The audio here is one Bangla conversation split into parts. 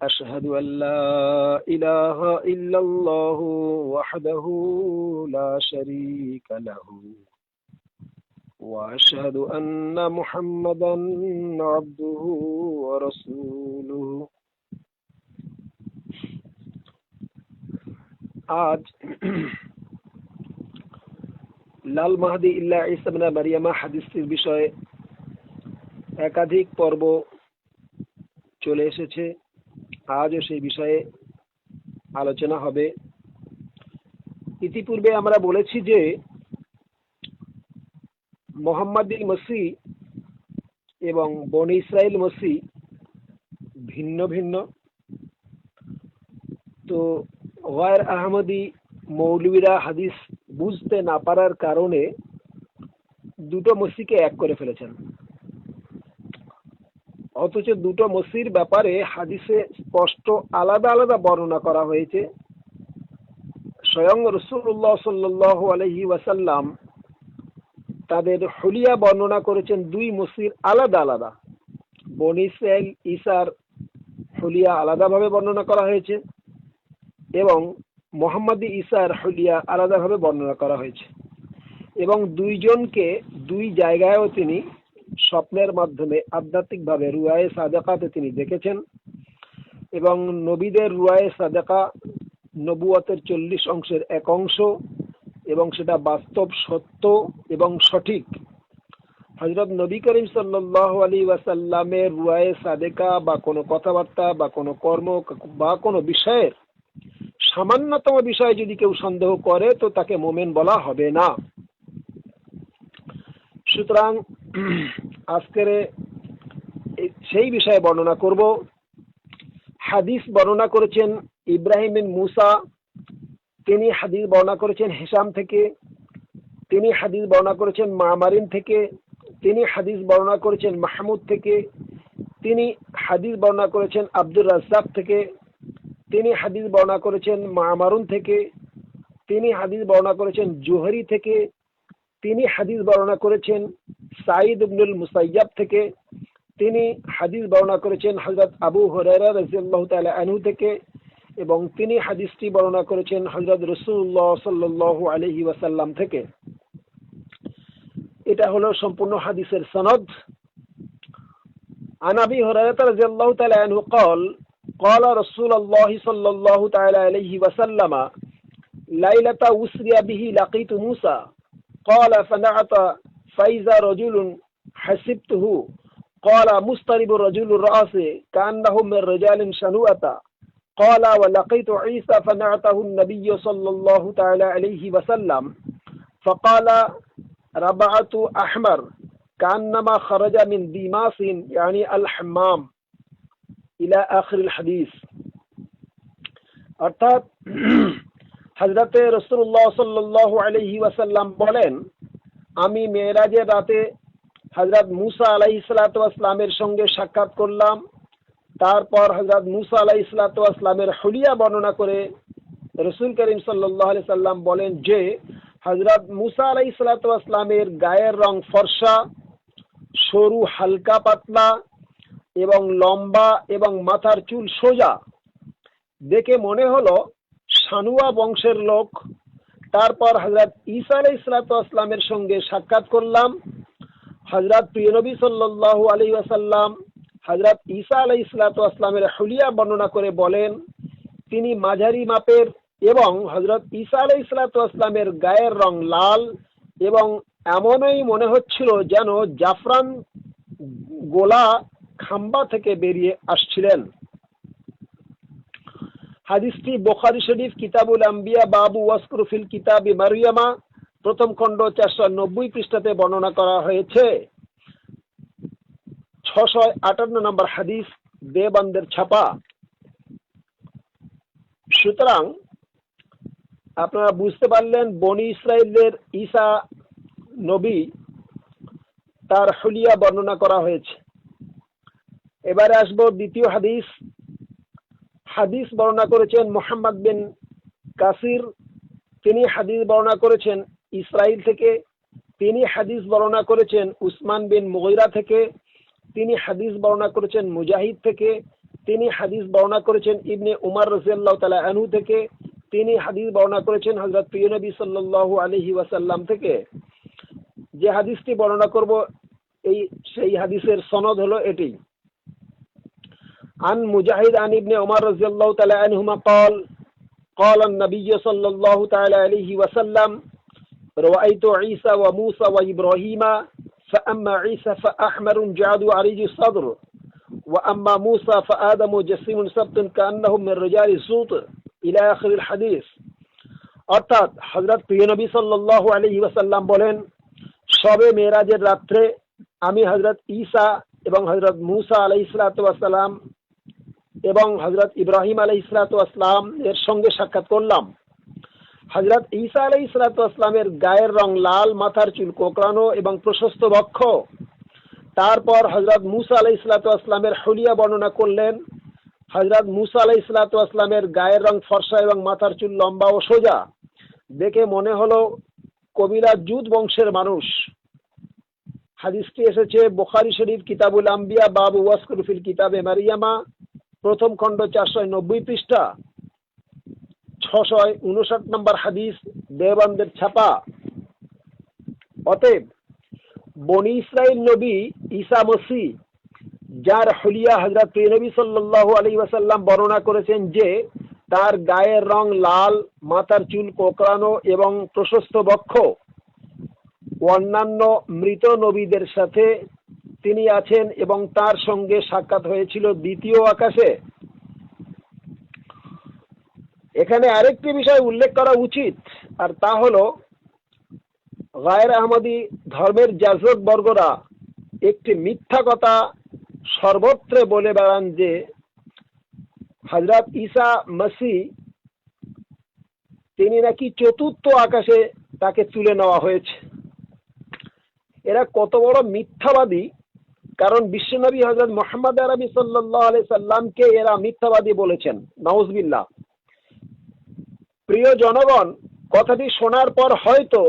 أشهد أن لا إله إلا الله وحده لا شريك له وأشهد أن محمدا عبده ورسوله আজ লাল মাহাদি ইল্লা ইসামিনা মারিয়ামা হাদিসটির বিষয়ে একাধিক পর্ব চলে এসেছে আজও সেই বিষয়ে আলোচনা হবে। ইতিপূর্বে আমরা বলেছি যে, মোহাম্মদ মসি এবং বন ইসরায়েল মসি ভিন্ন ভিন্ন। তো ওয়ার আহমদি মৌলবীরা হাদিস বুঝতে না পারার কারণে দুটো মসিকে এক করে ফেলেছেন। অথচ দুটো মসির ব্যাপারে হাদিসে স্পষ্ট আলাদা আলাদা বর্ণনা করা হয়েছে। স্বয়ং রসুল্লাহ সাল্লাহ আলহি ওয়াসাল্লাম তাদের হলিয়া বর্ণনা করেছেন দুই মসির আলাদা আলাদা। বন ইসরায়েল ইসার হলিয়া আলাদাভাবে বর্ণনা করা হয়েছে এবং মোহাম্মদ ইসার হলিয়া আলাদাভাবে বর্ণনা করা হয়েছে। এবং দুইজনকে দুই জায়গায়ও তিনি স্বপ্নের মাধ্যমে আধ্যাত্মিকভাবে রুয়ায়ে সাদেকাতে তিনি দেখেছেন এবং নবীদের রুয়ায়ে সাদেকা নবুয়তের চল্লিশ অংশের এক অংশ এবং সেটা বাস্তব, সত্য এবং সঠিক। হজরত নবী করিম সাল্লাহ আলী ওয়াসাল্লামের রুয়ায়ে সাদেকা বা কোনো কথাবার্তা বা কোনো কর্ম বা কোনো বিষয়ের সামান্যতম বিষয়ে যদি কেউ সন্দেহ করে, তো তাকে মোমেন বলা হবে না। সুতরাং আজকের সেই বিষয়ে বর্ণনা করব। হাদিস বর্ণনা করেছেন ইব্রাহিম বিন মুসা। তিনি হাদিস বর্ণনা করেছেন হেসাম থেকে। তিনি হাদিস বর্ণনা করেছেন মামারিন থেকে। তিনি হাদিস বর্ণনা করেছেন মাহমুদ থেকে। তিনি হাদিস বর্ণনা করেছেন আব্দুর রাজ্জাক থেকে। তিনি হাদিস বর্ণনা করেছেন মামারুন থেকে। তিনি হাদিস বর্ণনা করেছেন জোহরি থেকে। তিনি হাদিস বর্ণনা করেছেন সাইদ ইবনুল মুসাইয়াব থেকে তিনি হাদিস বর্ণনা করেছেন হজরত আবু হরাইরা রাজিয়াল্লাহ তাআলা আনহু থেকে এবং তিনি হাদিসটি বর্ণনা করেছেন হজরত রসুল্লাহ সাল্লাহ আলহি ওয়াসাল্লাম থেকে এটা হলো সম্পূর্ণ হাদিসের সনদ عن ابي هريره رضي الله تعالى عنه قال قال رسول الله صلى الله تعالى عليه وسلم ليلة أسري به لقيت موسى قال فنعت فإذا رجل حسبته قال مسترب الرجل الرأس كأنه من رجال شنوءة قال ولقيت عيسى فنعته النبي صلى الله تعالى عليه وسلم فقال ربعة أحمر كأنما خرج من ديماس يعني الحمام ইলা আখির হাদিস অর্থাৎ হজরতে রসুল্লাহ সাল্লাহ আলহি ওয়াসাল্লাম বলেন আমি মেয়েরাজের রাতে হজরত মুসা আলাহি সালাতামের সঙ্গে সাক্ষাৎ করলাম। তারপর হজরত মুসা আলাহি সালাতামের হলিয়া বর্ণনা করে রসুল করিম সাল্লাহ আলি সাল্লাম বলেন যে হজরত মুসা আলাহি সালাতামের গায়ের রং ফর্সা, সরু হালকা পাতলা এবং লম্বা এবং মাথার চুল সোজা। দেখে মনে হলো সানুয়া বংশের লোক তারপর হজরত ঈসা আলাই ইসলাতামের সঙ্গে সাক্ষাৎ করলাম। হজরত প্রিয়নবী সাল্লাহ আলী আসাল্লাম হজরত ঈসা আলাই ইসলাতামের হলিয়া বর্ণনা করে বলেন, তিনি মাঝারি মাপের এবং হজরত ঈসা আলাই ইসলাতামের গায়ের রং লাল এবং এমনই মনে হচ্ছিল যেন জাফরান গোলা খাম্বা থেকে বেরিয়ে আসছিলেন। হাদিসটি বোখারি শরীফ, কিতাবুল আম্বিয়া, বাবু ওয়াসকুরফিল কিতাবি মারিয়ামা, প্রথম খণ্ড চারশো নব্বই পৃষ্ঠাতে বর্ণনা করা হয়েছে। ছশো আটান্ন নম্বর হাদিস দেবন্দের ছাপা। সুতরাং আপনারা বুঝতে পারলেন, বনি ইসরায়েলের ঈসা নবী তার হলিয়া বর্ণনা করা হয়েছে। এবারে আসব দ্বিতীয় হাদিস হাদিস বর্ণনা করেছেন মোহাম্মদ বিন কাসির। তিনি হাদিস বর্ণনা করেছেন ইসরায়েল থেকে। তিনি হাদিস বর্ণনা করেছেন উসমান বিন মুগিরা থেকে। তিনি হাদিস বর্ণনা করেছেন মুজাহিদ থেকে। তিনি হাদিস বর্ণনা করেছেন ইবনে উমার রাজিয়াল্লাহ তালা আনহু থেকে। তিনি হাদিস বর্ণনা করেছেন হজরত প্রিয় নবী আলহি ওয়াসাল্লাম থেকে। যে হাদিসটি বর্ণনা করব, এই সেই হাদিসের সনদ হলো এটি। عن مجاهد عن ابن عمر رضي الله تعالى عنهما قال قال النبي صلى الله تعالى عليه وسلم رأيت عيسى وموسى وإبراهيم فأما عيسى فأحمر جعد عريج الصدر وأما موسى فآدم جسيم سبت كأنهم من رجال الصوت إلى آخر الحديث অর্থাৎ হজরত প্রিয় নবী সাল্লাহ আলহি ওয়াসাল্লাম বলেন সবে মেয়েরাজের রাত্রে আমি হজরত ঈসা এবং হজরত মুসা আলাই ইসলাতাম এবং হজরত ইব্রাহিম আলাই ইসলাতাম এর সঙ্গে সাক্ষাৎ করলাম। হজরত ঈসা আলাই ইসলাতামের গায়ের রং লাল, মাথার চুল কোকড়ানো এবং প্রশস্ত বক্ষ। তারপর হজরত মুসা আলাই ইসলাতামের হলিয়া বর্ণনা করলেন হজরত মুসা আলাই আসলামের গায়ের রং ফর্সা এবং মাথার চুল লম্বা ও সোজা। দেখে মনে হলো, কবিরা জুদ বংশের মানুষ। হাদিসটি এসেছে বোখারি শরীফ কিতাবুল আম্বিয়া, বাবু ওয়াসকুরফিল কিতাবে মারিয়ামা। প্রথম খণ্ড চারশো নব্বই পৃষ্ঠা ছশয় উনষাট নম্বর হাদিস, দেওবানদের ছাপা। অতএব, বনি ইসরায়েল নবী ঈসা মসি যার হলিয়া হজরত নবী সাল্লাল্লাহু আলাইহি ওয়াসাল্লাম বর্ণনা করেছেন যে, তার গায়ের রং লাল, মাথার চুল কোকড়ানো এবং প্রশস্ত বক্ষ। অন্যান্য মৃত নবীদের সাথে তিনি আছেন এবং তার সঙ্গে সাক্ষাৎ হয়েছিল দ্বিতীয় আকাশে। এখানে আরেকটি বিষয় উল্লেখ করা উচিত, আর তা হলো, গায়ের আহমদি ধর্মের যাজক বর্গরা একটি মিথ্যা কথা সর্বত্র বলে বেড়ান যে হজরত ঈসা মাসি তিনি নাকি চতুর্থ আকাশে তাকে তুলে নেওয়া হয়েছে। এরা কত বড় মিথ্যাবাদী কারণ বিশ্বনবী হজরত মোহাম্মদ আরবি সাল্লাহ সাল্লামকে এরা মিথ্যাবাদী বলেছেন। নওয়াজবিল্লা প্রিয় জনগণ, কথাটি শোনার পর হয়তো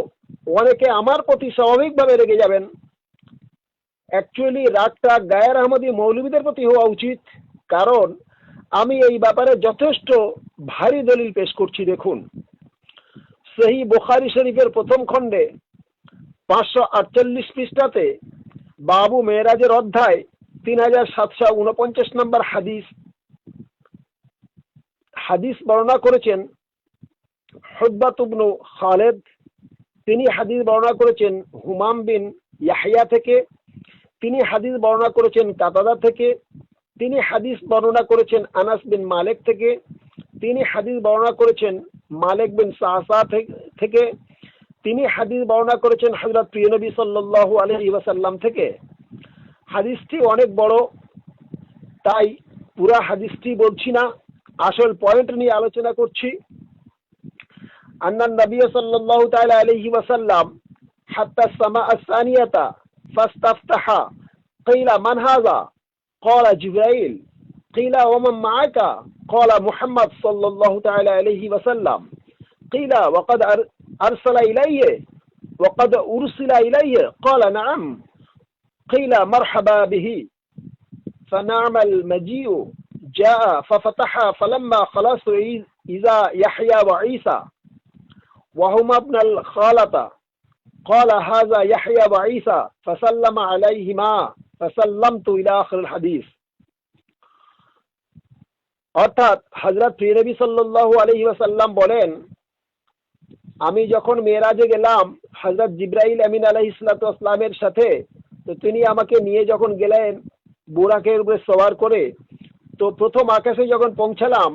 অনেকে আমার প্রতি স্বাভাবিকভাবে রেগে যাবেন। অ্যাকচুয়ালি রাগটা গায়ের আহমদী মৌলবীদের প্রতি হওয়া উচিত। কারণ আমি এই ব্যাপারে যথেষ্ট ভারী দলিল পেশ করছি, দেখুন। সেই বোখারি শরীফের প্রথম খণ্ডে পাঁচশো আটচল্লিশ পৃষ্ঠাতে বাবু মেয়েরাজের অধ্যায় তিন হাজার সাতশো উনপঞ্চাশ নম্বর হাদিস। হাদিস বর্ণনা করেছেন হদ্বাতুবনু খালেদ। তিনি হাদিস বর্ণনা করেছেন হুমাম বিন ইয়াহিয়া থেকে। তিনি হাদিস বর্ণনা করেছেন কাতাদা থেকে। তিনি হাদিস বর্ণনা করেছেন আনাস বিন মালেক থেকে। তিনি হাদিস বর্ণনা করেছেন মালেক বিন সাহসা থেকে। তিনি হাদিস বর্ণনা করেছেন হজরত প্রিয়নবী সাল্লাহ আলহি ওয়াসাল্লাম থেকে হাদিসটি অনেক বড় তাই পুরা হাদিসটি বলছি না আসল পয়েন্ট নিয়ে আলোচনা করছি আন্নান নবী সাল্লাল্লাহু তাআলা আলাইহি ওয়াসাল্লাম হাত্তা সামা আসানিয়াতা ফাস্তাফতাহা قيل من هذا قال جبرائيل قيل ومن معك قال محمد صلى الله تعالى عليه وسلم قيل وقد أرسل إلي وقد أرسل إلي قال نعم قيل مرحبا به فنعم المجيء جاء ففتح فلما خلص إذا يحيى وعيسى وهما ابن الخالة قال هذا يحيى وعيسى فسلم عليهما فسلمت إلى آخر الحديث অর্থাৎ হজরত প্রিয়নবী সাল্লাল্লাহু আলহি ওয়াসাল্লাম বলেন আমি যখন মেয়েরাজে গেলাম হজরত জিব্রাইল আমিন আলহ ইসলাতামের সাথে, তো তিনি আমাকে নিয়ে যখন গেলেন বুড়াকের উপরে সবার করে, তো প্রথম আকাশে যখন পৌঁছালাম,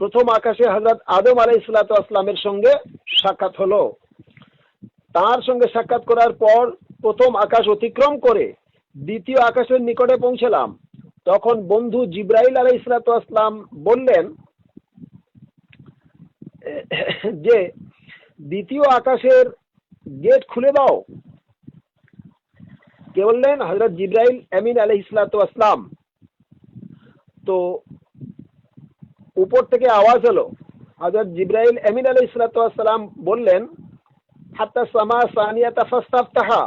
প্রথম আকাশে হজরত আদম আলাই ইসলাতামের সঙ্গে সাক্ষাৎ হলো। তার সঙ্গে সাক্ষাৎ করার পর প্রথম আকাশ অতিক্রম করে দ্বিতীয় আকাশের নিকটে পৌঁছলাম। তখন বন্ধু জিব্রাইল আলাই ইসলাতাম বললেন, যে দ্বিতীয় আকাশের গেট খুলে দাও। কে বললেন? হজরত জিব্রাইল আমিন আলহ ইসলাতাম তো উপর থেকে আওয়াজ হলো হজরত জিব্রাইল আমিন আলহ ইসলাতাম বললেন, হাত্তা সামা সানিয়া তাফাস্তাফতাহা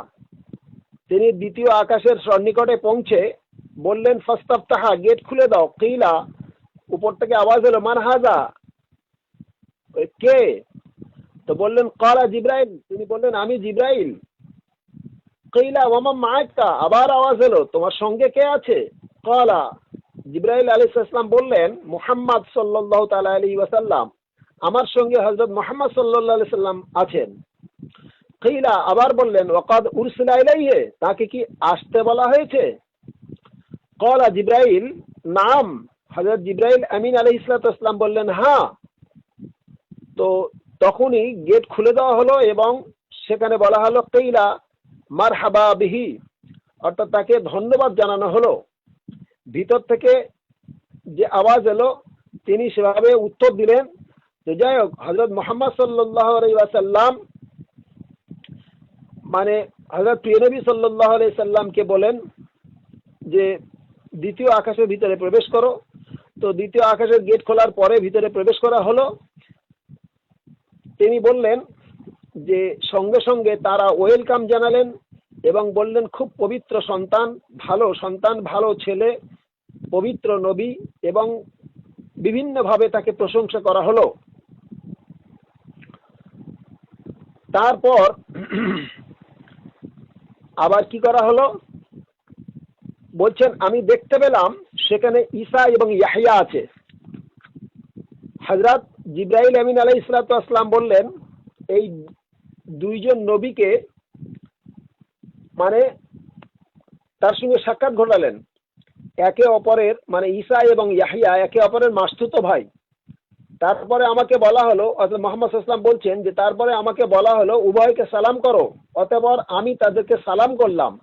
তিনি দ্বিতীয় আকাশের সন্নিকটে পৌঁছে বললেন ফাস্তাব তাহা গেট খুলে দাও। কিলা, উপর থেকে আওয়াজ এলো, মান হাজা? কে? তো বললেন, কালা জিব্রাইল। তিনি বললেন, আমি জিব্রাইল। কিলা ওয়ামা মায়কা আবার আওয়াজ এলো, তোমার সঙ্গে কে আছে? কালা। জিব্রাইল আলী ইসলাম বললেন, মুহাম্মদ সাল্লাহ তালা আলী ওয়াসাল্লাম, আমার সঙ্গে হজরত মোহাম্মদ সাল্লাহ আলি সাল্লাম আছেন। কিলা? আবার বললেন ওকাদ উরসিলা ইলাইহে? তাকে কি আসতে বলা হয়েছে? কলা জিব্রাইল? নাম। হজরত জিব্রাইল আমিন আলহ ইসলাতাম বললেন হ্যাঁ। তো তখনই গেট খুলে দেওয়া হলো এবং সেখানে বলা হলো, কেইলা মার হাবা বিহি। অর্থাৎ তাকে ধন্যবাদ জানানো হলো। ভিতর থেকে যে আওয়াজ এলো, তিনি সেভাবে উত্তর দিলেন যে, যাই হোক হজরত মোহাম্মদ সাল্লাহ আলাইসাল্লাম মানে হজরত প্রিয়নবী সাল্লাহ সাল্লামকে বলেন যে, দ্বিতীয় আকাশের ভিতরে প্রবেশ করো। তো দ্বিতীয় আকাশের গেট খোলার পরে ভিতরে প্রবেশ করা হলো। তিনি বললেন যে সঙ্গে সঙ্গে তারা ওয়েলকাম জানালেন এবং বললেন, খুব পবিত্র সন্তান, ভালো সন্তান, ভালো ছেলে, পবিত্র নবী এবং বিভিন্নভাবে তাকে প্রশংসা করা হলো। তারপর আবার কি করা হলো? বলছেন, আমি দেখতে পেলাম সেখানে ঈসা এবং ইয়াহিয়া আছে। হজরত জিব্রাহিল আমিন আলাই ইসলাতাম বললেন, এই দুইজন নবীকে মানে তার সঙ্গে সাক্ষাৎ ঘটালেন। একে অপরের মানে ঈসা এবং ইয়াহিয়া একে অপরের মাস্তুত ভাই। তারপরে আমাকে বলা হলো মোহাম্মদ ইসলাম বলছেন যে, তারপরে আমাকে বলা হলো, উভয়কে সালাম করো অতপর আমি তাদেরকে সালাম করলাম।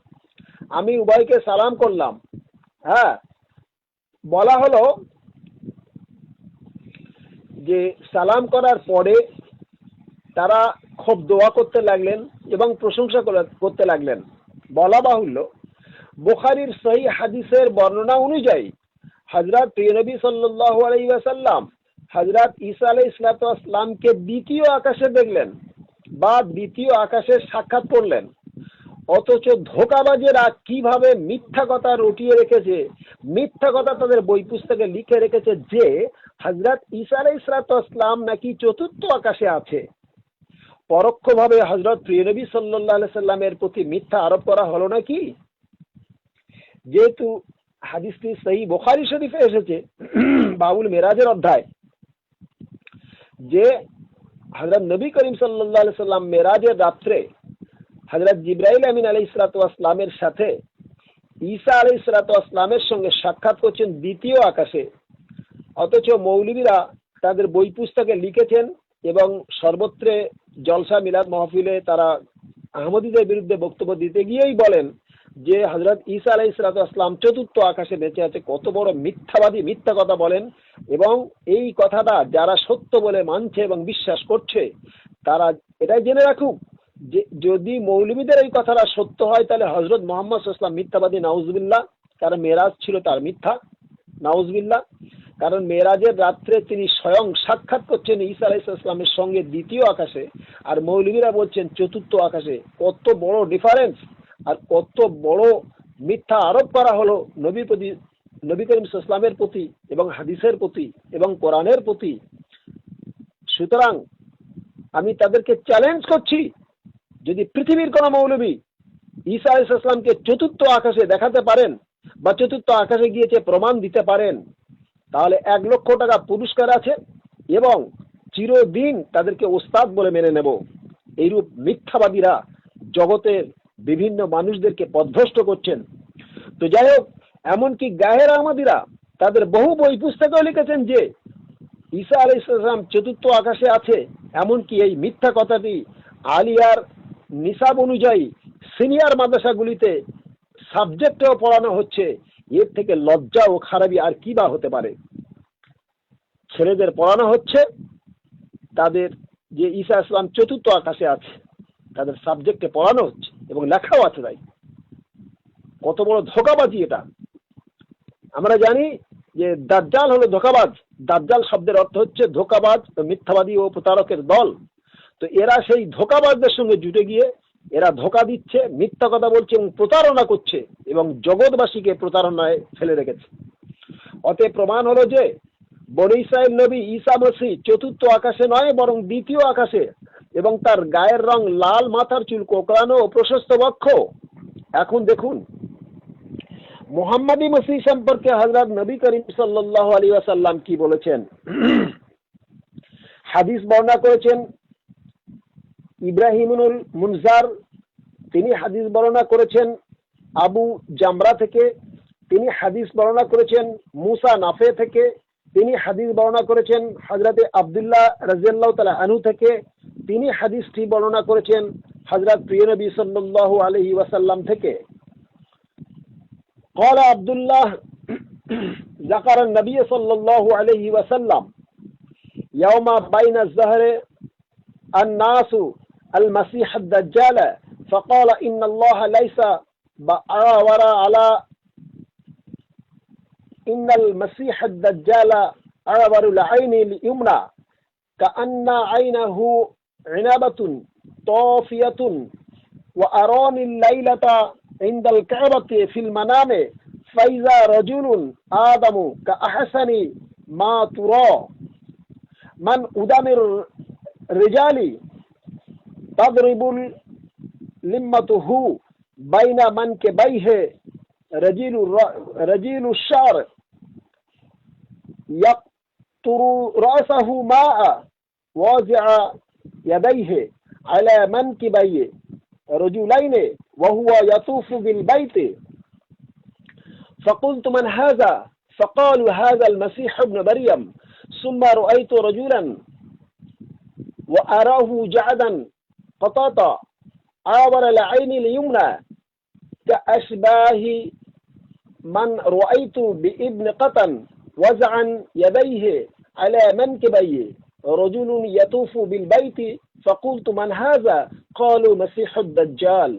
আমি উভয়কে সালাম করলাম। হ্যাঁ বলা হলো যে সালাম করার পরে তারা খুব দোয়া করতে লাগলেন এবং প্রশংসা করতে লাগলেন। বলা বাহুল্য, বুখারির সহি হাদিসের বর্ণনা অনুযায়ী হজরত প্রিয়নবী সাল্লাহ আলাইসাল্লাম হজরত ঈসা আলাই ইসলাতামকে দ্বিতীয় আকাশে দেখলেন বা দ্বিতীয় আকাশে সাক্ষাৎ করলেন। অথচ ধোকাবাজেরা কীভাবে মিথ্যা কথা রটিয়ে রেখেছে, মিথ্যা কথা তাদের বই পুস্তকে লিখে রেখেছে যে হজরত ঈসা আলাই ইসলাতাম নাকি চতুর্থ আকাশে আছে? পরোক্ষভাবে হজরত প্রিয়নবী সাল্লাহ সাল্লামের প্রতি মিথ্যা আরোপ করা হলো নাকি? যেহেতু হাদিসটি সেই বোখারি শরীফে এসেছে বাবুল মেরাজের অধ্যায়, যে হজরত নবী করিম সাল্লাহ সাল্লাম মেরাজের রাত্রে হজরত জিব্রাইল আমিন আলি ইসলাতামের সাথে ঈসা আলি ইসলাতামের সঙ্গে সাক্ষাৎ করছেন দ্বিতীয় আকাশে। অথচ মৌলবীরা তাদের বই পুস্তকে লিখেছেন এবং সর্বত্রে জলসা মিলাদ মহফিলে তারা আহমদীদের বিরুদ্ধে বক্তব্য দিতে গিয়েই বলেন যে হজরত ঈসা আলাই ইসলাতাম চতুর্থ আকাশে বেঁচে আছে, কত বড় মিথ্যাবাদী, মিথ্যা কথা বলেন। এবং এই কথাটা যারা সত্য বলে মানছে এবং বিশ্বাস করছে, তারা এটাই জেনে রাখুক যে যদি মৌলবীদের এই কথাটা সত্য হয়, তাহলে হজরত মোহাম্মদ ইসলাম মিথ্যাবাদী নাউজবিল্লা কারণ মেরাজ ছিল তার মিথ্যা নাউজবিল্লা কারণ মেরাজের রাত্রে তিনি স্বয়ং সাক্ষাৎ করছেন ঈসা আলাইসালামের সঙ্গে দ্বিতীয় আকাশে। আর মৌলবীরা বলছেন, চতুর্থ আকাশে। কত বড় ডিফারেন্স আর কত বড় মিথ্যা আরোপ করা হলো নবীর প্রতি, নবী করিম ইসলামের প্রতি এবং হাদিসের প্রতি এবং কোরআনের প্রতি। সুতরাং আমি তাদেরকে চ্যালেঞ্জ করছি, যদি পৃথিবীর কোনো মৌলবী ঈসা আলাইসালামকে চতুর্থ আকাশে দেখাতে পারেন বা চতুর্থ আকাশে গিয়েছে প্রমাণ দিতে পারেন তাহলে এক লক্ষ টাকা পুরস্কার আছে এবং চিরদিন তাদেরকে ওস্তাদ বলে মেনে নেব। এইরূপ মিথ্যাবাদীরা জগতের বিভিন্ন মানুষদেরকে পদভ্রষ্ট করছেন। তো যাই হোক, এমনকি গায়ের আহমদিরা তাদের বহু বই পুস্তকেও লিখেছেন যে, ঈসা আলি ইসলাম চতুর্থ আকাশে আছে, এমনকি এই মিথ্যা কথাটি আলিয়ার নিসাব অনুযায়ী সিনিয়র মাদ্রাসাগুলিতে সাবজেক্টেও পড়ানো হচ্ছে। এর থেকে লজ্জা ও খারাপি আর কি বা হতে পারে? ছেলেদের পড়ানো হচ্ছে, তাদের যে ঈসা ইসলাম চতুর্থ আকাশে আছে, তাদের সাবজেক্টে পড়ানো হচ্ছে এবং লেখাও আছে তাই। কত বড় ধোকাবাজি এটা। আমরা জানি যে দাজ্জাল হলো ধোকাবাজ। দাজ্জাল শব্দের অর্থ হচ্ছে ধোকাবাজ, মিথ্যাবাদী ও প্রতারকের দল। তো এরা সেই ধোকাবাজদের সঙ্গে জুটে গিয়ে এরা ধোকা দিচ্ছে, মিথ্যা কথা বলছে এবং প্রতারণা করছে এবং জগৎবাসীকে প্রতারণায় ফেলে রেখেছে। অতএব প্রমাণ হলো যে বনি ইসরায়েল নবী ঈসা মসি চতুর্থ আকাশে নয়, বরং দ্বিতীয় আকাশে এবং তার গায়ের রং লাল, মাথার চুল কোকড়ানো ও প্রশস্ত বক্ষ। এখন দেখুন, মোহাম্মদী মসি সম্পর্কে হজরত নবী করিম সাল্লাহ আলী আসাল্লাম কি বলেছেন? হাদিস বর্ণনা করেছেন ইব্রাহিমুল মুনজার তিনি হাদিস বর্ণনা করেছেন আবু জামরা থেকে তিনি হাদিস বর্ণনা করেছেন মুসা নাফে থেকে তিনি হাদিস বর্ণনা করেছেন হজরতে আবদুল্লাহ রাজিয়াল্লাহ তালা আনু থেকে তিনি হাদিসটি বর্ণনা করেছেন হজরত প্রিয়নবী সাল্লাহ আলহি ওয়াসাল্লাম থেকে قال عبد الله ذكر النبي صلى الله عليه وسلم يوم بين الزهر الناس المسيح الدجال فقال إن الله ليس بأعور على إن المسيح الدجال أعور العين اليمنى كأن عينه عنبة طافية وأراني الليلة عند الكعبة في المنام فإذا رجل آدم كأحسن ما ترى من أدم الرجال؟ تضرب لمته بين منكبيه. رجيل رجيل الشعر يقطر رأسه ماء واضع يديه على منكبيه رجلين وهو يطوف بالبيت. فقلت من هذا؟ فقالوا هذا المسيح ابن مريم. ثم رأيت رجلا وأراه جعدا قطاطا عابر العين اليمنى كأشباه من رأيت بابن قطن وزعا يديه على منكبيه رجل يطوف بالبيت فقلت من هذا قالوا مسيح الدجال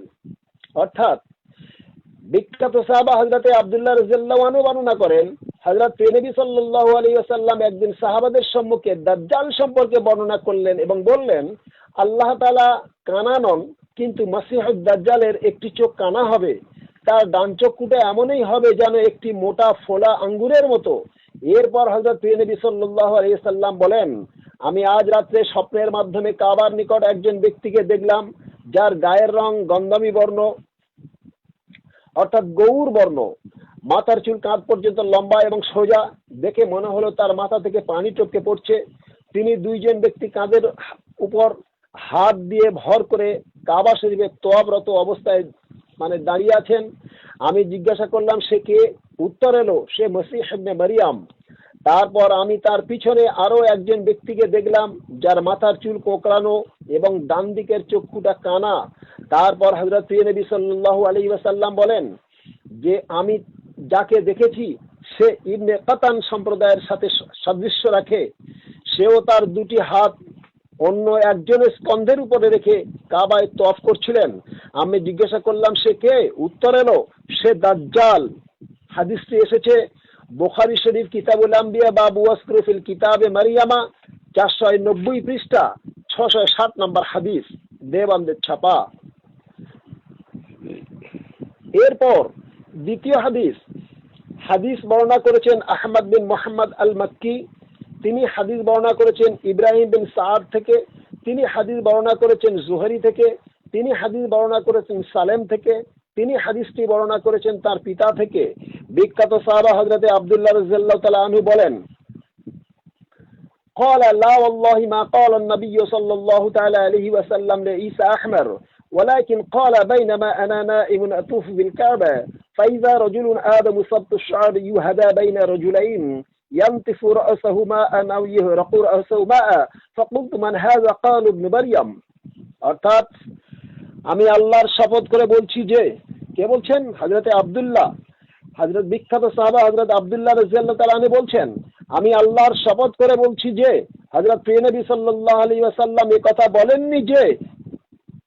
অর্থাৎ বিখ্যাত সাহাবা হজরতে আবদুল্লাহ রাজিয়াল্লাহু বর্ণনা করেন হজরত নবী সাল্লাল্লাহু আলাইহি ওয়াসাল্লাম একদিন সাহাবাদের সম্মুখে দাজ্জাল সম্পর্কে বর্ণনা করলেন এবং বললেন আল্লাহ তাআলা কানা নন, কিন্তু মাসিহুদ দাজ্জালের একটি চোখ কানা হবে। তার ডান চক্ষুটা এমনই হবে যেন একটি মোটা ফোলা আঙ্গুরের মতো। এরপর হজরত নবী সাল্লাল্লাহু আলাইহি সাল্লাম বলেন, আমি আজ রাত্রে স্বপ্নের মাধ্যমে কাবার নিকট একজন ব্যক্তিকে দেখলাম, যার গায়ের রং গন্ধমি বর্ণ, অর্থাৎ গৌর বর্ণ। মাথার চুল কাঁধ পর্যন্ত লম্বা এবং সোজা। দেখে মনে হলো তার মাথা থেকে পানি টপকে পড়ছে। তিনি দুইজন ব্যক্তি কাঁধের উপর হাত দিয়ে ভর করে কাবা শরীফে তোয়াবরত অবস্থায় মানে দাঁড়িয়ে আছেন। আমি জিজ্ঞাসা করলাম, সে কে? উত্তর এলো, সে মসিহ মারিয়াম। তারপর আমি তার পিছনে আরও একজন ব্যক্তিকে দেখলাম, যার মাথার চুল কোকড়ানো এবং ডান দিকের চক্ষুটা কানা। তারপর হজরত নবী সাল্লাল্লাহু আলাইহি ওয়াসাল্লাম বলেন যে, আমি যাকে দেখেছি, সে ইবনে কাতান সম্প্রদায়ের সাথে সাদৃশ্য রাখে। সেও তার দুটি হাত অন্য একজনের স্কন্ধের উপরে রেখে কাবায় তফ করছিলেন। আমি জিজ্ঞাসা করলাম, সে কে? উত্তর এলো, সে দাজ্জাল। হাদিসটি এসেছে বোখারি শরীফ কিতাবুল আম্বিয়া বাবু ওয়াসক্রুফিল কিতাবে মারিয়ামা, চারশো নব্বই পৃষ্ঠা, ছশো ষাট নম্বর হাদিস দেবানদের ছাপা। এরপর দ্বিতীয় হাদিস হাদিস বর্ণনা করেছেন আহমদ বিন মোহাম্মদ আল মক্কি তিনি হাদিস বর্ণনা করেছেন ইব্রাহিম বিন সাদ থেকে তিনি হাদিস বর্ণনা করেছেন জুহরি থেকে তিনি হাদিস বর্ণনা করেছেন সালেম থেকে তিনি হাদিসটি বর্ণনা করেছেন তার পিতা থেকে বিখ্যাত সাহাবা হজরতে আবদুল্লাহ রাজিয়াল্লাহ তালা আনহু বলেন قال لا والله ما قال النبي صلى الله تعالى عليه وسلم لعيسى أحمر ولكن قال بينما أنا نائم أطوف بالكعبة فإذا رجل آدم صبت الشعر يهدى بين رجلين ينطف رأسه ماء أو يهرق رأسه ماء فقلت من هذا قال ابن مريم অর্থাৎ আমি আল্লাহর শপথ করে বলছি যে কে বলছেন হজরতে আবদুল্লাহ হজরত বিখ্যাত সাহাবা হজরত আবদুল্লাহ রাজিয়াল্লাহ তালানি বলছেন আমি আল্লাহর শপথ করে বলছি যে হজরত প্রিয়নবী সাল্লাহ আলী আসাল্লাম এ কথা বলেননি যে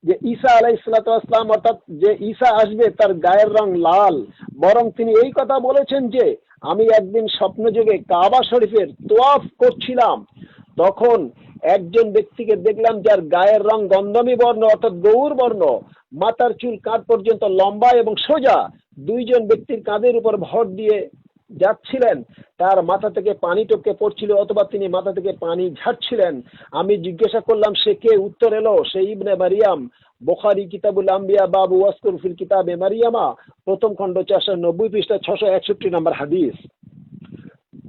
যে ঈসা আলাই ইসলাতাম অর্থাৎ যে ঈসা আসবে তার গায়ের রং লাল বরং তিনি এই কথা বলেছেন যে আমি একদিন স্বপ্নযোগে কাবা শরীফের তোয়াফ করছিলাম। তখন একজন ব্যক্তিকে দেখলাম যার গায়ের রং গন্ধমি বর্ণ অর্থাৎ গৌর বর্ণ। মাথার চুল কাঁধ পর্যন্ত লম্বা এবং সোজা। দুইজন ব্যক্তির কাঁধের উপর ভর দিয়ে যাচ্ছিলেন। তার মাথা থেকে পানি টপকে পড়ছিল অথবা তিনি মাথা থেকে পানি ঝাড়ছিলেন। আমি জিজ্ঞাসা করলাম, সে কে? উত্তর এলো, সে ইবনে মারিয়াম। বোখারি কিতাবুল আম্বিয়া, বাবু ওয়াসকুর ফিল কিতাবে মারিয়ামা, প্রথম খণ্ড চারশো নব্বই পৃষ্ঠা ছশো একষট্টি নম্বর হাদিস।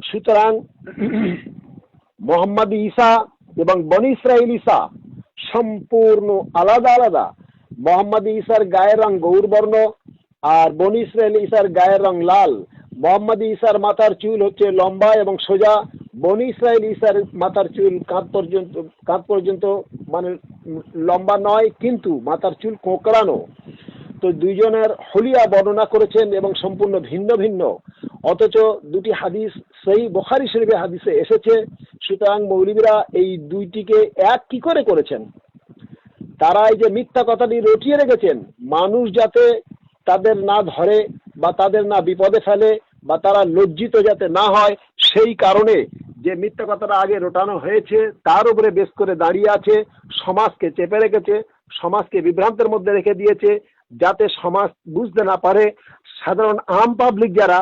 সুতরাং মোহাম্মদ ঈসা এবং বনি ইসরাইল ঈসা সম্পূর্ণ আলাদা আলাদা। মোহাম্মদ ঈসার গায়ের রং গৌরবর্ণ আর বনি ইসরায়েল ঈসার গায়ের রং লাল। মোহাম্মদ ঈসার মাথার চুল হচ্ছে লম্বা এবং সোজা। বনি ইসরায়েল ঈসার মাথার চুল কাঁধ পর্যন্ত কাঁধ পর্যন্ত মানে লম্বা নয়, কিন্তু মাথার চুল কোঁকড়ানো। তো দুইজনের হলিয়া বর্ণনা করেছেন এবং সম্পূর্ণ ভিন্ন ভিন্ন। অথচ দুটি হাদিস সেই বোখারি শরীফে হাদিসে এসেছে। সুতরাং মৌলবীরা এই দুইটিকে এক কি করে করেছেন? তারা এই যে মিথ্যা কথাটি রটিয়ে রেখেছেন, মানুষ যাতে তাদের না ধরে বা তাদের না বিপদে ফেলে বা তারা লজ্জিত যাতে না হয়, সেই কারণে যে মিথ্যা কথাটা আগে রোটানো হয়েছে, তার উপরে বেশ করে দাঁড়িয়ে আছে, সমাজকে চেপে রেখেছে, সমাজকে বিভ্রান্তের মধ্যে রেখে দিয়েছে, যাতে সমাজ বুঝতে না পারে। সাধারণ আম পাবলিক যারা,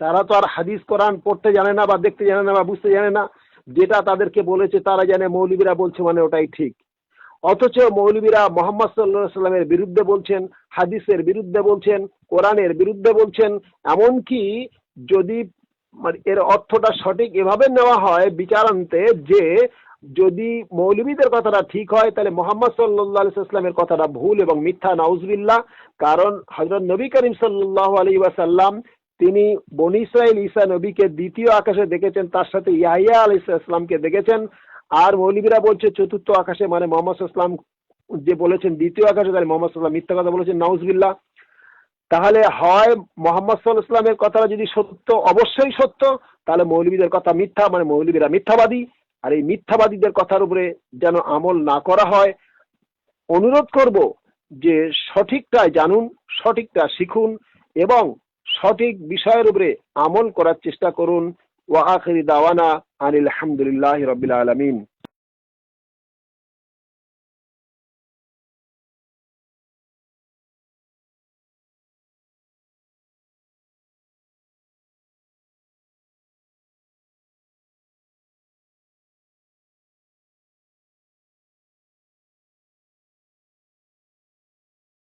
তারা তো আর হাদিস, কোরআন পড়তে জানে না বা দেখতে জানে না বা বুঝতে জানে না। যেটা তাদেরকে বলেছে, তারা জানে মৌলবীরা বলছে মানে ওটাই ঠিক। অথচ মৌলবীরা মোহাম্মদ সাল্লাহ সাল্লামের বিরুদ্ধে বলছেন, হাদিসের বিরুদ্ধে বলছেন, কোরআনের বিরুদ্ধে বলছেন, এমনকি যদি মানে এর অর্থটা সঠিক এভাবে নেওয়া হয় বিচারান্তে যে যদি মৌলবীদের কথাটা ঠিক হয়, তাহলে মোহাম্মদ সাল্লাহ ইসলামের কথাটা ভুল এবং মিথ্যা নাউজবিল্লা কারণ হজরত নবী করিম সাল্লাহ আলী ওয়াসাল্লাম, তিনি বনি ইসরায়েল ঈসা নবীকে দ্বিতীয় আকাশে দেখেছেন, তার সাথে ইয়াহিয়া আলী ইসলামকে দেখেছেন। আর মৌলবীরা বলছে, চতুর্থ আকাশে মানে মোহাম্মদ ইসলাম যে বলেছেন, দ্বিতীয় আকাশে তাহলে মোহাম্মদ সাল্লাম মিথ্যা কথা বলেছেন নাউজবিল্লা তাহলে হয় মোহাম্মদ সাল্লাহ ইসলামের কথাটা যদি সত্য, অবশ্যই সত্য, তাহলে মৌলবীদের কথা মিথ্যা মানে মৌলবীরা মিথ্যাবাদী। আর এই মিথ্যাবাদীদের কথার উপরে যেন আমল না করা হয়, অনুরোধ করব যে সঠিকটা জানুন, সঠিকটা শিখুন এবং সঠিক বিষয়ের উপরে আমল করার চেষ্টা করুন। ওয়া দাওয়ানা আনিল হামদুলিল্লাহ রবিল আলমিন।